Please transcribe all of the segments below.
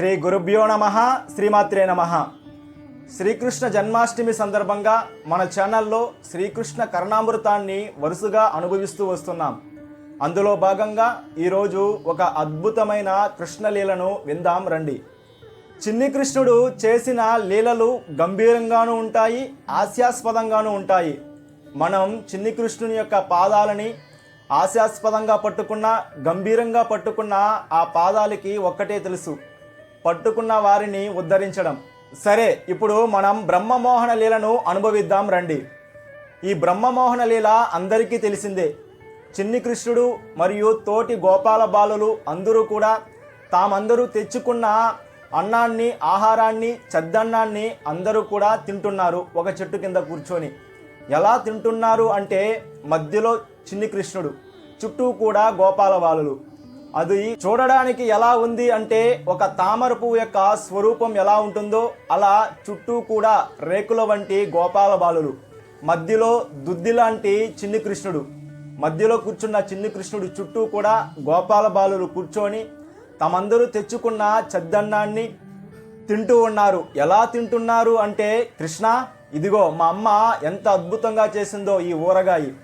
శ్రీ గురుభ్యో నమ శ్రీమాత్రే నమ. శ్రీకృష్ణ జన్మాష్టమి సందర్భంగా మన ఛానల్లో శ్రీకృష్ణ కరణామృతాన్ని వరుసగా అనుభవిస్తూ వస్తున్నాం. అందులో భాగంగా ఈరోజు ఒక అద్భుతమైన కృష్ణలీలను విందాం రండి. చిన్ని కృష్ణుడు చేసిన లీలలు గంభీరంగానూ ఉంటాయి హాస్యాస్పదంగానూ ఉంటాయి. మనం చిన్ని కృష్ణుని యొక్క పాదాలని హాస్యాస్పదంగా పట్టుకున్న గంభీరంగా పట్టుకున్న ఆ పాదాలకి ఒక్కటే తెలుసు. పట్టుకున్న వారిని ఉద్ధరించడం. సరే ఇప్పుడు మనం బ్రహ్మమోహన లీలను అనుభవిద్దాం రండి. ఈ బ్రహ్మమోహన లీల అందరికీ తెలిసిందే. చిన్ని కృష్ణుడు మరియు తోటి గోపాల బాలులు అందరూ కూడా తామందరూ తెచ్చుకున్న అన్నాన్ని ఆహారాన్ని చద్దన్నాన్ని అందరూ కూడా తింటున్నారు ఒక చెట్టు కింద కూర్చొని. ఎలా తింటున్నారు అంటే మధ్యలో చిన్ని కృష్ణుడు చుట్టూ కూడా గోపాల బాలులు. అది చూడడానికి ఎలా ఉంది అంటే ఒక తామర పువ్వు యొక్క స్వరూపం ఎలా ఉంటుందో అలా చుట్టూ కూడా రేకుల వంటి గోపాల బాలులు మధ్యలో దుద్ది లాంటి చిన్ని కృష్ణుడు మధ్యలో కూర్చున్న చిన్ని కృష్ణుడు చుట్టూ కూడా గోపాల బాలులు కూర్చొని తమందరూ తెచ్చుకున్న చద్దన్నాన్ని తింటూ ఉన్నారు. ఎలా తింటున్నారు అంటే కృష్ణ ఇదిగో మా అమ్మ ఎంత అద్భుతంగా చేసిందో ఈ ఊరగాయి.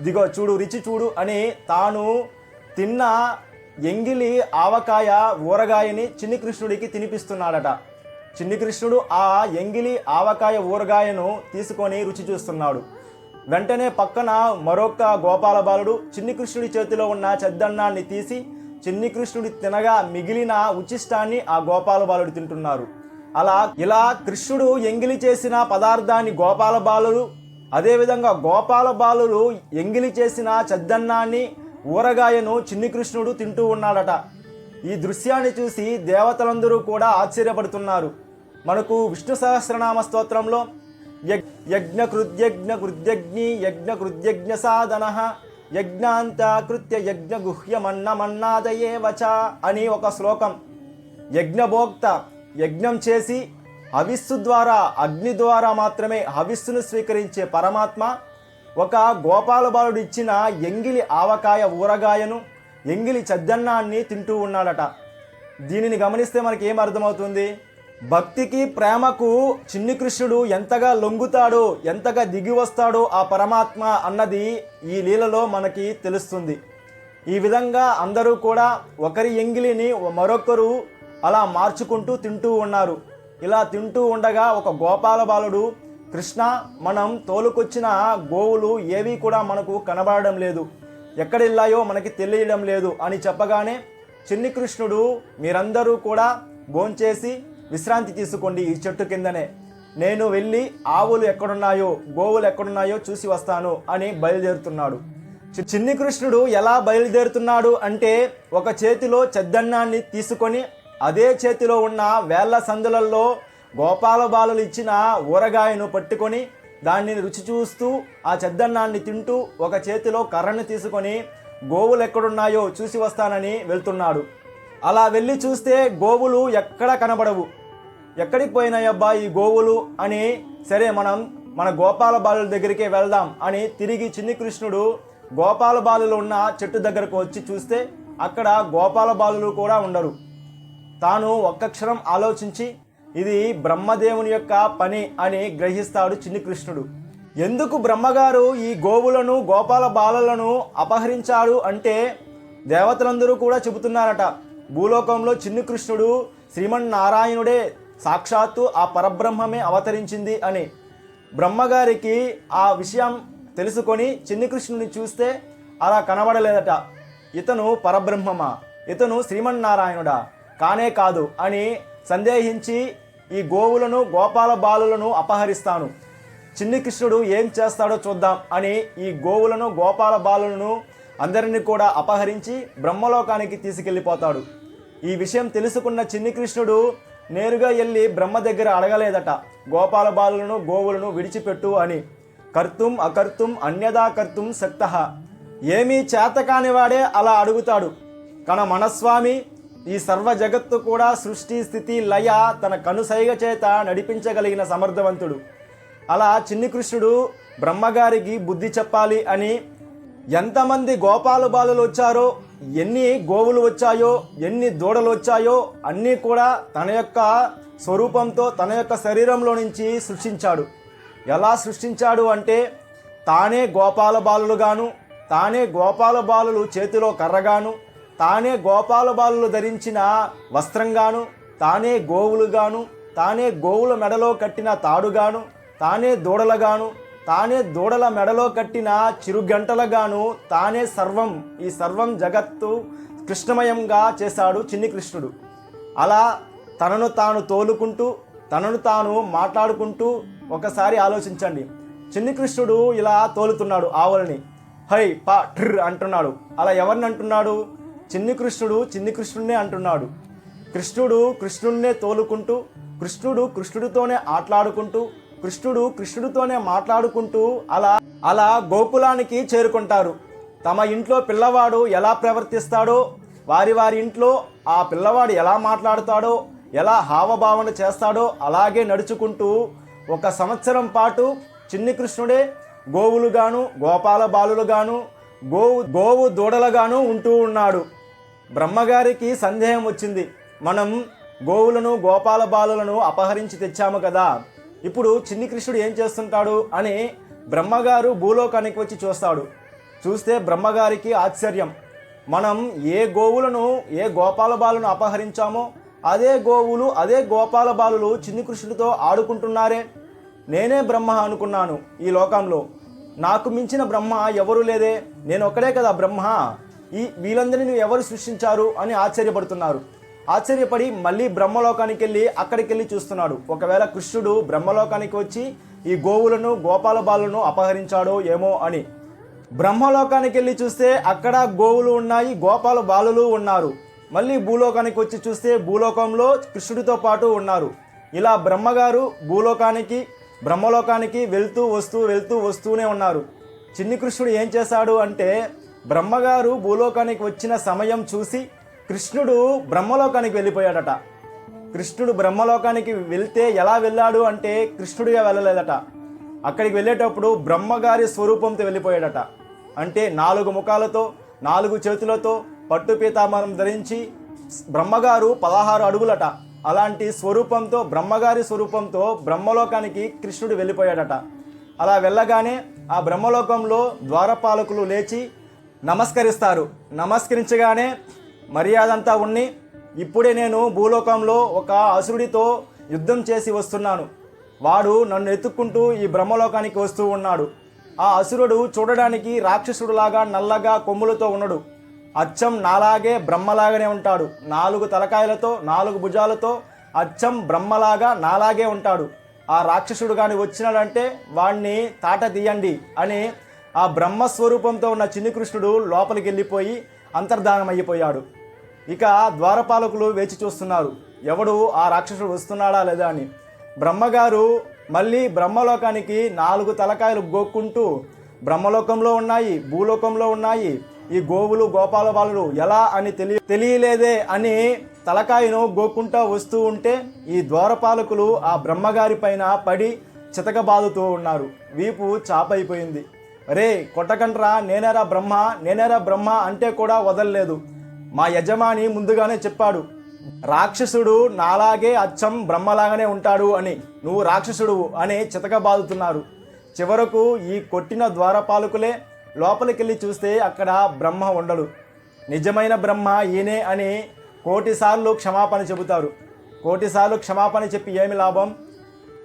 ఇదిగో చూడు రుచి చూడు అని తాను తిన్న ఎంగిలి ఆవకాయ ఊరగాయని చిన్ని కృష్ణుడికి తినిపిస్తున్నాడట. చిన్ని కృష్ణుడు ఆ ఎంగిలి ఆవకాయ ఊరగాయను తీసుకొని రుచి చూస్తున్నాడు. వెంటనే పక్కన మరొక గోపాల బాలుడు చిన్ని కృష్ణుడి చేతిలో ఉన్న చెద్దన్నాన్ని తీసి చిన్ని కృష్ణుడి తినగా మిగిలిన ఉచిష్టాన్ని ఆ గోపాల బాలుడు తింటున్నారు. అలా ఇలా కృష్ణుడు ఎంగిలి చేసిన పదార్థాన్ని గోపాల బాలుడు అదేవిధంగా గోపాల బాలుడు ఎంగిలి చేసిన చద్దన్నాన్ని ఊరగాయను చిన్ని కృష్ణుడు తింటూ ఉన్నాడట. ఈ దృశ్యాన్ని చూసి దేవతలందరూ కూడా ఆశ్చర్యపడుతున్నారు. మనకు విష్ణు సహస్రనామ స్తోత్రంలో యజ్ఞ కృత్యజ్ఞ కృత్యజ్ఞి యజ్ఞ కృత్యజ్ఞ సాధన యజ్ఞాంత కృత్య యజ్ఞ గుహ్యమన్నమన్నాదయే వచ అని ఒక శ్లోకం. యజ్ఞభోక్త యజ్ఞం చేసి హవిస్సు ద్వారా అగ్ని ద్వారా మాత్రమే హవిస్సును స్వీకరించే పరమాత్మ ఒక గోపాల బాలుడు ఇచ్చిన ఎంగిలి ఆవకాయ ఊరగాయను ఎంగిలి చద్దన్నాన్ని తింటూ ఉన్నాడట. దీనిని గమనిస్తే మనకి ఏం అర్థమవుతుంది? భక్తికి ప్రేమకు చిన్ని కృష్ణుడు ఎంతగా లొంగుతాడో ఎంతగా దిగి వస్తాడో ఆ పరమాత్మ అన్నది ఈ లీలలో మనకి తెలుస్తుంది. ఈ విధంగా అందరూ కూడా ఒకరి ఎంగిలిని మరొకరు అలా మార్చుకుంటూ తింటూ ఉన్నారు. ఇలా తింటూ ఉండగా ఒక గోపాల బాలుడు కృష్ణ మనం తోలుకొచ్చిన గోవులు ఏవి కూడా మనకు కనబడడం లేదు. ఎక్కడెళ్ళాయో మనకి తెలియడం లేదు అని చెప్పగానే చిన్ని కృష్ణుడు మీరందరూ కూడా భోంచేసి విశ్రాంతి తీసుకోండి ఈ చెట్టు కిందనే. నేను వెళ్ళి ఆవులు ఎక్కడున్నాయో గోవులు ఎక్కడున్నాయో చూసి వస్తాను అని బయలుదేరుతున్నాడు. చి- చిన్ని కృష్ణుడు ఎలా బయలుదేరుతున్నాడు అంటే ఒక చేతిలో చెద్దన్నాన్ని తీసుకొని అదే చేతిలో ఉన్న వేళ్ళ సందులల్లో గోపాల బాలులు ఇచ్చిన ఊరగాయను పట్టుకొని దాన్ని రుచి చూస్తూ ఆ చెద్దన్నాన్ని తింటూ ఒక చేతిలో కర్రను తీసుకొని గోవులు ఎక్కడున్నాయో చూసి వస్తానని వెళ్తున్నాడు. అలా వెళ్ళి చూస్తే గోవులు ఎక్కడ కనబడవు. ఎక్కడికి పోయినాయబ్బా ఈ గోవులు అని సరే మనం మన గోపాల బాలుల దగ్గరికే వెళ్దాం అని తిరిగి చిన్ని కృష్ణుడు గోపాల బాలులు ఉన్న చెట్టు దగ్గరకు వచ్చి చూస్తే అక్కడ గోపాల బాలులు కూడా ఉండరు. తాను ఒక్కక్షరం ఆలోచించి ఇది బ్రహ్మదేవుని యొక్క పని అని గ్రహిస్తాడు చిన్ని కృష్ణుడు. ఎందుకు బ్రహ్మగారు ఈ గోవులను గోపాల బాలలను అపహరించాడు అంటే దేవతలందరూ కూడా చెబుతున్నారట. భూలోకంలో చిన్ని కృష్ణుడు శ్రీమన్నారాయణుడే సాక్షాత్తు ఆ పరబ్రహ్మమే అవతరించింది అని బ్రహ్మగారికి ఆ విషయం తెలుసుకొని చిన్ని కృష్ణుని చూస్తే అలా కనబడలేదట. ఇతను పరబ్రహ్మమా? ఇతను శ్రీమన్నారాయణుడా? కానే కాదు అని సందేహించి ఈ గోవులను గోపాల బాలులను అపహరిస్తాను. చిన్ని కృష్ణుడు ఏం చేస్తాడో చూద్దాం అని ఈ గోవులను గోపాల బాలులను అందరినీ కూడా అపహరించి బ్రహ్మలోకానికి తీసుకెళ్ళిపోతాడు. ఈ విషయం తెలుసుకున్న చిన్ని కృష్ణుడు నేరుగా వెళ్ళి బ్రహ్మ దగ్గర అడగలేదట గోపాల బాలులను గోవులను విడిచిపెట్టు అని. కర్తుం అకర్తుం అన్యదా కర్తుం శక్త. ఏమీ చేతకాని వాడే అలా అడుగుతాడు. కన మనస్వామి ఈ సర్వ జగత్తు కూడా సృష్టి స్థితి లయ తన కనుసైగ చేత నడిపించగలిగిన సమర్థవంతుడు. అలా చిన్ని కృష్ణుడు బ్రహ్మగారికి బుద్ధి చెప్పాలి అని ఎంతమంది గోపాల బాలులు వచ్చారో ఎన్ని గోవులు వచ్చాయో ఎన్ని దూడలు వచ్చాయో అన్నీ కూడా తన యొక్క స్వరూపంతో తన యొక్క శరీరంలో నుంచి సృష్టించాడు. ఎలా సృష్టించాడు అంటే తానే గోపాల బాలులుగాను తానే గోపాల బాలులు చేతిలో కర్రగాను తానే గోపాల బాలులు ధరించిన వస్త్రంగాను తానే గోవులుగాను తానే గోవుల మెడలో కట్టిన తాడుగాను తానే దూడలగాను తానే దూడల మెడలో కట్టిన చిరుగంటలగాను తానే సర్వం ఈ సర్వం జగత్తు కృష్ణమయంగా చేశాడు చిన్ని కృష్ణుడు. అలా తనను తాను తోలుకుంటూ తనను తాను మాట్లాడుకుంటూ ఒకసారి ఆలోచించండి. చిన్ని కృష్ణుడు ఇలా తోలుతున్నాడు ఆవులని. హై పా ట్రిర్ అంటున్నాడు. అలా ఎవరిని అంటున్నాడు? చిన్ని కృష్ణుడు చిన్ని కృష్ణుడినే అంటున్నాడు. కృష్ణుడు కృష్ణుడినే తోలుకుంటూ కృష్ణుడు కృష్ణుడితోనే ఆటలాడుకుంటూ కృష్ణుడు కృష్ణుడితోనే మాట్లాడుకుంటూ అలా అలా గోకులానికి చేరుకుంటారు. తమ ఇంట్లో పిల్లవాడు ఎలా ప్రవర్తిస్తాడో వారి వారి ఇంట్లో ఆ పిల్లవాడు ఎలా మాట్లాడతాడో ఎలా హావభావన చేస్తాడో అలాగే నడుచుకుంటూ ఒక సంవత్సరం పాటు చిన్ని కృష్ణుడే గోవులుగాను గోపాల బాలులుగాను గోవు గోవు దూడలుగాను ఉంటూ ఉన్నాడు. బ్రహ్మగారికి సందేహం వచ్చింది. మనం గోవులను గోపాల బాలులను అపహరించి తెచ్చాము కదా. ఇప్పుడు చిన్ని కృష్ణుడు ఏం చేస్తుంటాడు అని బ్రహ్మగారు భూలోకానికి వచ్చి చూస్తాడు. చూస్తే బ్రహ్మగారికి ఆశ్చర్యం. మనం ఏ గోవులను ఏ గోపాల బాలును అపహరించామో అదే గోవులు అదే గోపాల బాలులు చిన్ని కృష్ణుడితో ఆడుకుంటున్నారే. నేనే బ్రహ్మ అనుకున్నాను ఈ లోకంలో. నాకు మించిన బ్రహ్మ ఎవరు లేదే. నేను ఒక్కడే కదా బ్రహ్మ. ఈ వీళ్ళందరినీ ఎవరు సృష్టించారు అని ఆశ్చర్యపడుతున్నారు. ఆశ్చర్యపడి మళ్ళీ బ్రహ్మలోకానికి వెళ్ళి అక్కడికి వెళ్ళి చూస్తున్నాడు. ఒకవేళ కృష్ణుడు బ్రహ్మలోకానికి వచ్చి ఈ గోవులను గోపాల బాలను అపహరించాడో ఏమో అని. బ్రహ్మలోకానికి వెళ్ళి చూస్తే అక్కడ గోవులు ఉన్నాయి గోపాల బాలులు ఉన్నారు. మళ్ళీ భూలోకానికి వచ్చి చూస్తే భూలోకంలో కృష్ణుడితో పాటు ఉన్నారు. ఇలా బ్రహ్మగారు భూలోకానికి బ్రహ్మలోకానికి వెళ్తూ వస్తూ వెళ్తూ వస్తూనే ఉన్నారు. చిన్ని కృష్ణుడు ఏం చేశాడు అంటే బ్రహ్మగారు భూలోకానికి వచ్చిన సమయం చూసి కృష్ణుడు బ్రహ్మలోకానికి వెళ్ళిపోయాడట. కృష్ణుడు బ్రహ్మలోకానికి వెళ్తే ఎలా వెళ్ళాడు అంటే కృష్ణుడిగా వెళ్ళలేదట. అక్కడికి వెళ్ళేటప్పుడు బ్రహ్మగారి స్వరూపంతో వెళ్ళిపోయాడట. అంటే నాలుగు ముఖాలతో నాలుగు చేతులతో పట్టు పీతామరం ధరించి బ్రహ్మగారు పదహారు అడుగులట. అలాంటి స్వరూపంతో బ్రహ్మగారి స్వరూపంతో బ్రహ్మలోకానికి కృష్ణుడు వెళ్ళిపోయాడట. అలా వెళ్ళగానే ఆ బ్రహ్మలోకంలో ద్వారపాలకులు లేచి నమస్కరిస్తారు. నమస్కరించగానే మర్యాద అంతా ఉన్ని ఇప్పుడే నేను భూలోకంలో ఒక అసురుడితో యుద్ధం చేసి వస్తున్నాను. వాడు నన్ను ఎత్తుక్కుంటూ ఈ బ్రహ్మలోకానికి వస్తూ ఉన్నాడు. ఆ అసురుడు చూడడానికి రాక్షసుడులాగా నల్లగా కొమ్ములతో ఉన్నాడు. అచ్చం నాలాగే బ్రహ్మలాగానే ఉంటాడు. నాలుగు తలకాయలతో నాలుగు భుజాలతో అచ్చం బ్రహ్మలాగా నాలాగే ఉంటాడు. ఆ రాక్షసుడు కానీ వచ్చినాడంటే వాణ్ణి తాట తీయండి అని ఆ బ్రహ్మస్వరూపంతో ఉన్న చిన్ని కృష్ణుడు లోపలికి వెళ్ళిపోయి అంతర్ధానం అయిపోయాడు ఇక ద్వారపాలకులు వేచి చూస్తున్నారు ఎవడు ఆ రాక్షసుడు వస్తున్నాడా లేదా అని. బ్రహ్మగారు మళ్ళీ బ్రహ్మలోకానికి నాలుగు తలకాయలు గోక్కుంటూ బ్రహ్మలోకంలో ఉన్నాయి భూలోకంలో ఉన్నాయి ఈ గోవులు గోపాల బాలుడు ఎలా అని తెలియ తెలియలేదే అని తలకాయను గోక్కుంటా వస్తూ ఉంటే ఈ ద్వారపాలకులు ఆ బ్రహ్మగారి పైన పడి చితకబాదుతూ ఉన్నారు. వీపు చాపైపోయింది. రే కొట్టకండ్రా నేనేరా బ్రహ్మ నేనేరా బ్రహ్మ అంటే కూడా వదలలేదు. మా యజమాని ముందుగానే చెప్పాడు రాక్షసుడు నాలాగే అచ్చం బ్రహ్మలాగానే ఉంటాడు అని నువ్వు రాక్షసుడు అని చితకబాదుతున్నారు. చివరకు ఈ కొట్టిన ద్వారపాలకులే లోపలికెళ్ళి చూస్తే అక్కడ బ్రహ్మ ఉండడు. నిజమైన బ్రహ్మ ఈయనే అని కోటిసార్లు క్షమాపణ చెబుతారు. కోటిసార్లు క్షమాపణ చెప్పి ఏమి లాభం?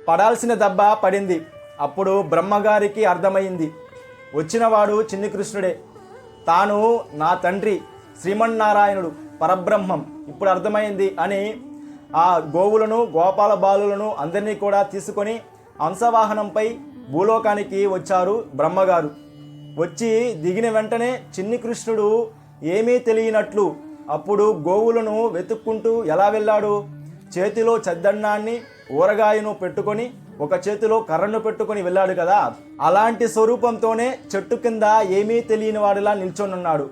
పడాల్సిన దెబ్బ పడింది. అప్పుడు బ్రహ్మగారికి అర్థమైంది. వచ్చినవాడు చిన్ని కృష్ణుడే. తాను నా తండ్రి శ్రీమన్నారాయణుడు పరబ్రహ్మం. ఇప్పుడు అర్థమైంది అని ఆ గోవులను గోపాల బాలులను అందరినీ కూడా తీసుకొని హంసవాహనంపై భూలోకానికి వచ్చారు బ్రహ్మగారు. వచ్చి దిగిన వెంటనే చిన్ని కృష్ణుడు ఏమీ తెలియనట్లు అప్పుడు గోవులను వెతుక్కుంటూ ఎలా వెళ్ళాడు? చేతిలో చద్దన్నాన్ని ఊరగాయను పెట్టుకొని ఒక చేతిలో కర్రను పెట్టుకుని వెళ్ళాడు కదా అలాంటి స్వరూపంతోనే చెట్టు కింద ఏమీ తెలియని వాడిలా నిల్చొనున్నాడు.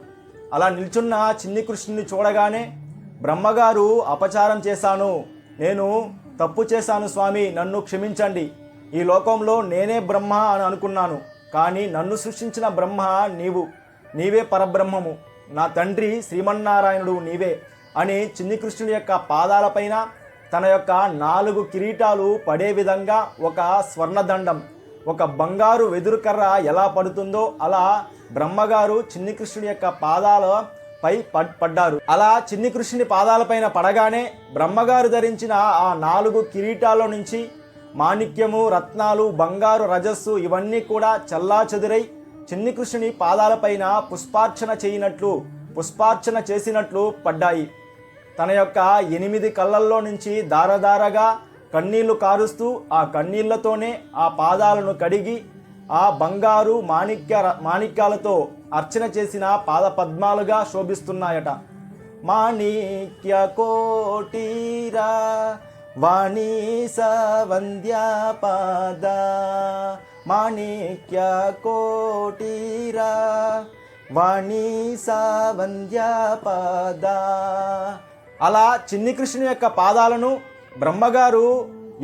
అలా నిల్చున్న చిన్ని కృష్ణుని చూడగానే బ్రహ్మగారు అపచారం చేశాను. నేను తప్పు చేశాను స్వామి నన్ను క్షమించండి. ఈ లోకంలో నేనే బ్రహ్మ అని అనుకున్నాను కానీ నన్ను సృష్టించిన బ్రహ్మ నీవు. నీవే పరబ్రహ్మము. నా తండ్రి శ్రీమన్నారాయణుడు నీవే అని చిన్ని కృష్ణుడి యొక్క పాదాలపైన తన యొక్క నాలుగు కిరీటాలు పడే విధంగా ఒక స్వర్ణదండం ఒక బంగారు వెదురుకర్ర ఎలా పడుతుందో అలా బ్రహ్మగారు చిన్ని కృష్ణుడి యొక్క పాదాల పై పడ్- పడ్డారు. అలా చిన్ని కృష్ణుని పాదాలపైన పడగానే బ్రహ్మగారు ధరించిన ఆ నాలుగు కిరీటాల నుంచి మాణిక్యము రత్నాలు బంగారు రజస్సు ఇవన్నీ కూడా చల్లా చెదురై చిన్ని కృష్ణుని పాదాలపైన పుష్పార్చన చేయనట్లు పుష్పార్చన చేసినట్లు పడ్డాయి. తన యొక్క ఎనిమిది కళ్ళల్లో నుంచి దారదారగా కన్నీళ్ళు కారుస్తూ ఆ కన్నీళ్ళతోనే ఆ పాదాలను కడిగి ఆ బంగారు మాణిక్య మాణిక్యాలతో అర్చన చేసిన పాద పద్మాలుగా శోభిస్తున్నాయట. మాణిక్య కోటీరా వాణి వంద్యాపాద మాణిక్య కోటీరా వాణి వంద్యాపాద అలా చిన్ని కృష్ణుని యొక్క పాదాలను బ్రహ్మగారు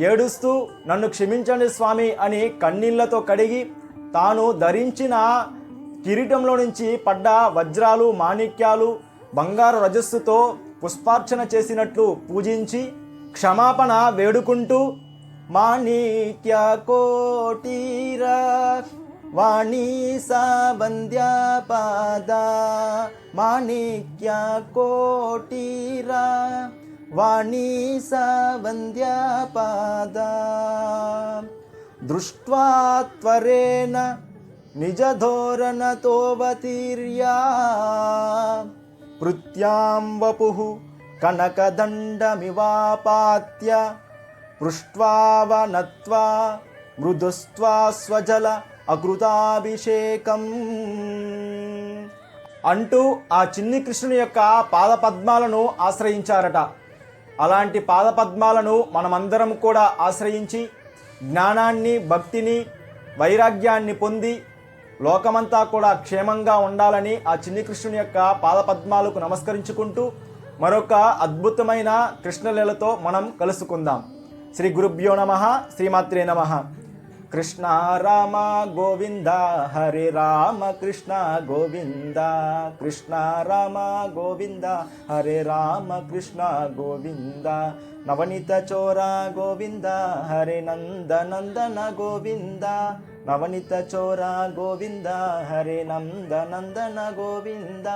ఏడుస్తూ నన్ను క్షమించండి స్వామి అని కన్నీళ్ళతో కడిగి తాను ధరించిన కిరీటంలో నుంచి పడ్డ వజ్రాలు మాణిక్యాలు బంగారు రజస్సుతో పుష్పార్చన చేసినట్లు పూజించి క్షమాపణ వేడుకుంటూ మాణిక్య కోటీరా वाणी सा वन्द्यापादा माणिक्या कोटीरा वाणीसा वन्द्यापादा दृष्ट्वा त्वरेण निजधोरणतोऽवतीर्या पृथ्यां वपुः कनकदण्डमिवापात्य पृष्ट्वा वनत्वा मृदुस्त्वा स्वजल అకృతాభిషేకం అంటూ ఆ చిన్ని కృష్ణుని యొక్క పాదపద్మాలను ఆశ్రయించారట. అలాంటి పాదపద్మాలను మనమందరం కూడా ఆశ్రయించి జ్ఞానాన్ని భక్తిని వైరాగ్యాన్ని పొంది లోకమంతా కూడా క్షేమంగా ఉండాలని ఆ చిన్ని కృష్ణుని యొక్క పాదపద్మాలకు నమస్కరించుకుంటూ మరొక అద్భుతమైన కృష్ణలీలతో మనం కలుసుకుందాం. శ్రీ గురుభ్యో నమ. శ్రీమాత్రే నమ. కృష్ణ రామ గోవింద హరే రామ కృష్ణ గోవింద కృష్ణ రామ గోవింద హరే రామ కృష్ణ గోవింద నవనీత చోర గోవింద హరే నంద నందన గోవింద నవనీత చోర గోవింద హరే నంద నందన గోవింద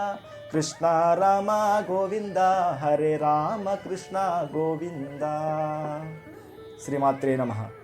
కృష్ణ రామ గోవింద హరే రామ కృష్ణ గోవింద. శ్రీమాత్రే నమః.